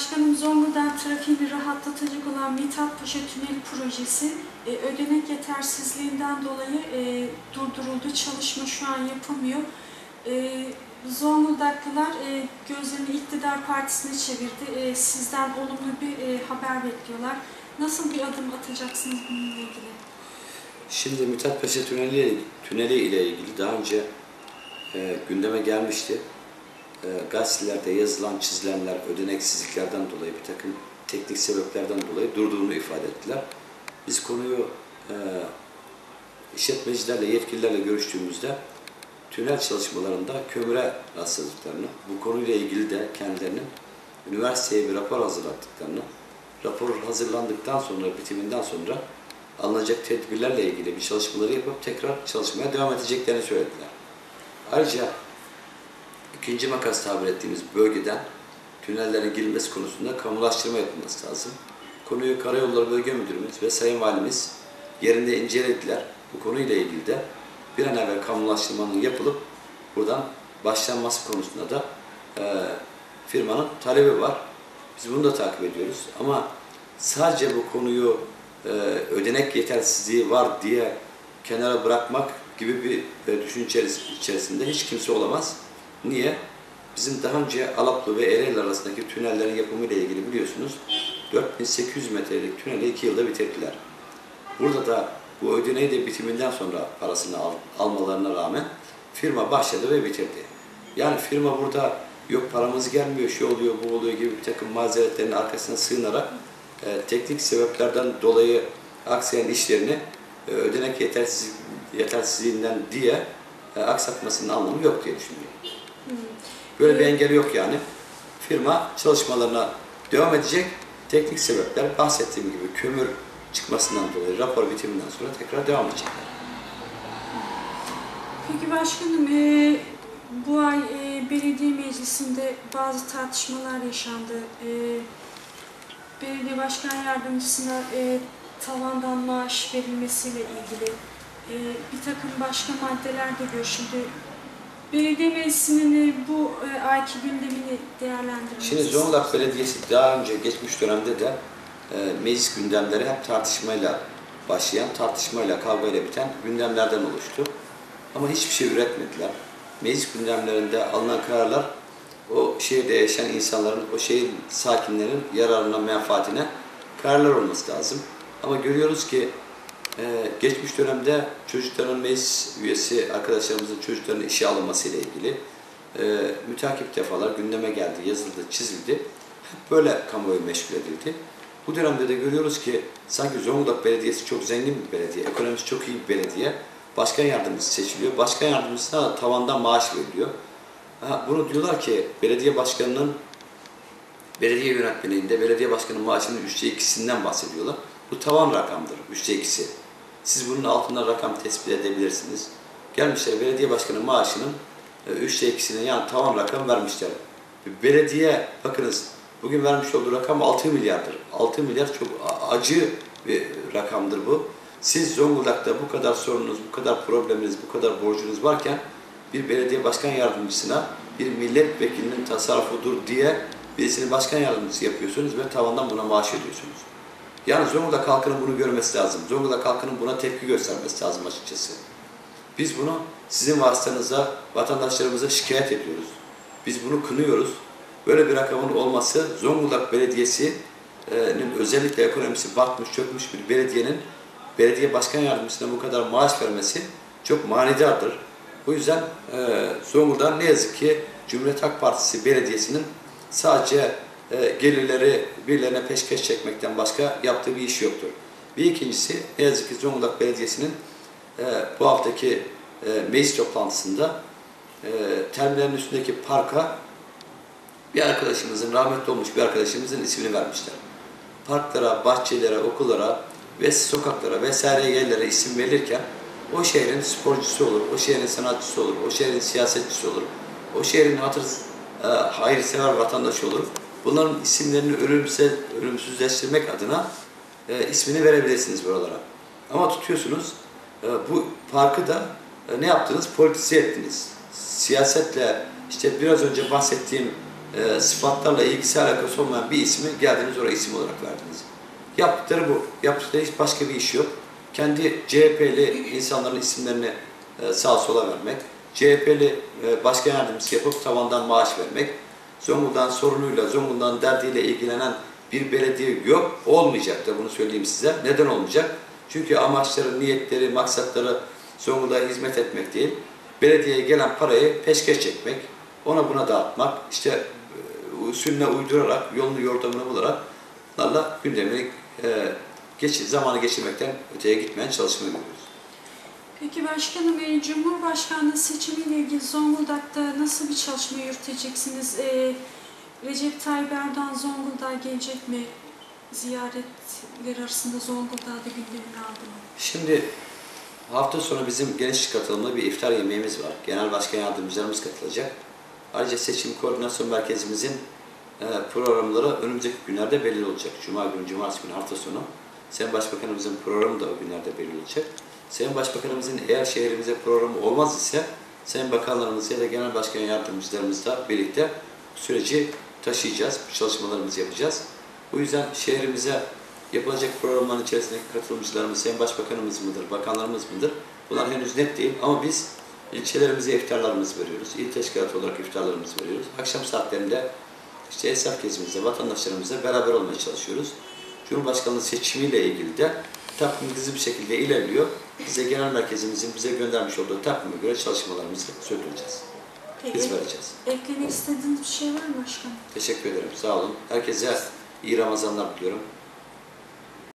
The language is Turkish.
Başkanım Zonguldak trafiğini rahatlatacak olan Mithat Paşa Tüneli projesi e, ödenek yetersizliğinden dolayı e, durduruldu. Çalışma şu an yapılmıyor. E, Zonguldaklılar e, gözlerini iktidar partisine çevirdi. E, sizden olumlu bir e, haber bekliyorlar. Nasıl bir adım atacaksınız bununla ilgili? Şimdi Mithat Paşa Tüneli, tüneli ile ilgili daha önce e, gündeme gelmişti. E, gazetelerde yazılan, çizilenler ödeneksizliklerden dolayı, bir takım teknik sebeplerden dolayı durduğunu ifade ettiler. Biz konuyu e, işletmecilerle, yetkililerle görüştüğümüzde tünel çalışmalarında kömüre rastladıklarını, bu konuyla ilgili de kendilerinin üniversiteye bir rapor hazırlattıklarını, rapor hazırlandıktan sonra, bitiminden sonra alınacak tedbirlerle ilgili bir çalışmaları yapıp tekrar çalışmaya devam edeceklerini söylediler. Ayrıca ikinci makas tabir ettiğimiz bölgeden tünellerin girilmesi konusunda kamulaştırma yapılması lazım. Konuyu Karayolları Bölge Müdürümüz ve Sayın Valimiz yerinde incelediler. Bu konuyla ilgili de bir an evvel kamulaştırmanın yapılıp buradan başlanması konusunda da e, firmanın talebi var. Biz bunu da takip ediyoruz. Ama sadece bu konuyu e, ödenek yetersizliği var diye kenara bırakmak gibi bir e, düşünce içerisinde hiç kimse olamaz. Niye? Bizim daha önce Alaplı ve Ereğli arasındaki tünellerin yapımı ile ilgili biliyorsunuz 4800 metrelik tüneli 2 yılda bitirdiler. Burada da bu ödeneği de bitiminden sonra parasını al, almalarına rağmen firma başladı ve bitirdi. Yani firma burada yok paramız gelmiyor, şu oluyor, bu oluyor gibi bir takım mazeretlerin arkasına sığınarak e, teknik sebeplerden dolayı aksayan işlerini e, ödenek yetersiz, yetersizliğinden diye e, aksatmasının anlamı yok diye düşünüyorum. Böyle bir engel yok yani. Firma çalışmalarına devam edecek. Teknik sebepler bahsettiğim gibi kömür çıkmasından dolayı rapor bitiminden sonra tekrar devam edecekler. Peki başkanım, e, bu ay e, belediye meclisinde bazı tartışmalar yaşandı. E, belediye başkan yardımcısına e, tavandan maaş verilmesiyle ilgili e, bir takım başka maddeler de görüşüldü. Belediye meclisinin e, bu e, ayki gündemini değerlendirmesi. Şimdi Zonguldak Belediyesi daha önce geçmiş dönemde de e, meclis gündemleri hep tartışmayla başlayan, tartışmayla, kavgayla biten gündemlerden oluştu. Ama hiçbir şey üretmediler. Meclis gündemlerinde alınan kararlar o şehirde yaşayan insanların, o şehir sakinlerin yararına, menfaatine kararlar olması lazım. Ama görüyoruz ki e, geçmiş dönemde çocukların meclis üyesi arkadaşlarımızın çocuklarının işe alınması ile ilgili e, mütakip defalar gündeme geldi, yazıldı, çizildi. Hep böyle kamuoyu meşgul edildi. Bu dönemde de görüyoruz ki sanki Zonguldak Belediyesi çok zengin bir belediye, ekonomisi çok iyi bir belediye. Başkan yardımcısı seçiliyor. Başkan yardımcısına tavandan maaş veriliyor. Ha, bunu diyorlar ki belediye başkanının belediye yönetmeliğinde belediye başkanının maaşının üçte ikisinden bahsediyorlar. Bu tavan rakamdır, üçte ikisi. Siz bunun altında rakam tespit edebilirsiniz. Gelmişler belediye başkanı maaşının e, üçte ikisine yani tavan rakam vermişler. Belediye bakınız bugün vermiş olduğu rakam 6 milyardır. 6 milyar çok acı bir rakamdır bu. Siz Zonguldak'ta bu kadar sorununuz, bu kadar probleminiz, bu kadar borcunuz varken bir belediye başkan yardımcısına bir milletvekilinin tasarrufudur diye birisini başkan yardımcısı yapıyorsunuz ve tavandan buna maaş ödüyorsunuz. Yani Zonguldak halkının bunu görmesi lazım. Zonguldak halkının buna tepki göstermesi lazım açıkçası. Biz bunu sizin vasıtanıza, vatandaşlarımıza şikayet ediyoruz. Biz bunu kınıyoruz. Böyle bir rakamın olması Zonguldak Belediyesi'nin özellikle ekonomisi batmış, çökmüş bir belediyenin belediye başkan yardımcısına bu kadar maaş vermesi çok manidardır. O yüzden e, Zonguldak ne yazık ki Cumhuriyet Halk Partisi Belediyesi'nin sadece e, gelirleri birilerine peşkeş çekmekten başka yaptığı bir iş yoktur. Bir ikincisi ne yazık ki Zonguldak Belediyesi'nin e, bu haftaki e, meclis toplantısında e, üstündeki parka bir arkadaşımızın, rahmetli olmuş bir arkadaşımızın ismini vermişler. Parklara, bahçelere, okullara ve sokaklara vesaire yerlere isim verirken o şehrin sporcusu olur, o şehrin sanatçısı olur, o şehrin siyasetçisi olur, o şehrin hatır, e, hayırsever vatandaşı olur. Bunların isimlerini ölümsüz, ölümsüzleştirmek adına e, ismini verebilirsiniz buralara. Ama tutuyorsunuz, e, bu parkı da e, ne yaptınız? Politize ettiniz. Siyasetle, işte biraz önce bahsettiğim e, sıfatlarla ilgisi alakası olmayan bir ismi geldiniz oraya isim olarak verdiniz. Yaptıkları bu. Yaptıkları hiç başka bir iş yok. Kendi CHP'li insanların isimlerini e, sağa sola vermek, CHP'li e, başkan yardımcısı yapıp tavandan maaş vermek, Zonguldak'ın sorunuyla, Zonguldak'ın derdiyle ilgilenen bir belediye yok, olmayacak da bunu söyleyeyim size. Neden olmayacak? Çünkü amaçları, niyetleri, maksatları Zonguldak'a hizmet etmek değil, belediyeye gelen parayı peşkeş çekmek, ona buna dağıtmak, işte e, usulüne uydurarak, yolunu yordamını bularak onlarla gündemini e, geç, zamanı geçirmekten öteye gitmeyen çalışma yapıyoruz. Peki başkanım, e, Cumhurbaşkanlığı seçimiyle ilgili Zonguldak'ta nasıl bir çalışma yürüteceksiniz? E, Recep Tayyip Erdoğan Zonguldak'a gelecek mi? Ziyaretler arasında Zonguldak'ta gündemini aldı mı? Şimdi hafta sonu bizim geniş katılımlı bir iftar yemeğimiz var. Genel Başkan Yardımcılarımız katılacak. Ayrıca seçim koordinasyon merkezimizin e, programları önümüzdeki günlerde belli olacak. Cuma günü, cumartesi günü, hafta sonu. Sayın Başbakanımızın programı da o günlerde belli olacak. Sayın Başbakanımızın eğer şehrimize programı olmaz ise Sayın Bakanlarımız ya da Genel Başkan Yardımcılarımızla birlikte süreci taşıyacağız, bu çalışmalarımızı yapacağız. Bu yüzden şehrimize yapılacak programların içerisindeki katılımcılarımız Sayın Başbakanımız mıdır, bakanlarımız mıdır? Bunlar henüz net değil ama biz ilçelerimize iftarlarımızı veriyoruz. İl teşkilatı olarak iftarlarımızı veriyoruz. Akşam saatlerinde işte esnaf gezimizde, vatandaşlarımızla beraber olmaya çalışıyoruz. Cumhurbaşkanlığı seçimiyle ilgili de takvim hızlı bir şekilde ilerliyor. Bize genel merkezimizin bize göndermiş olduğu takvime göre çalışmalarımızı sürdüreceğiz. Peki, Biz vereceğiz. eklemek istediğiniz bir şey var mı başkanım? Teşekkür ederim. Sağ olun. Herkese iyi Ramazanlar diliyorum.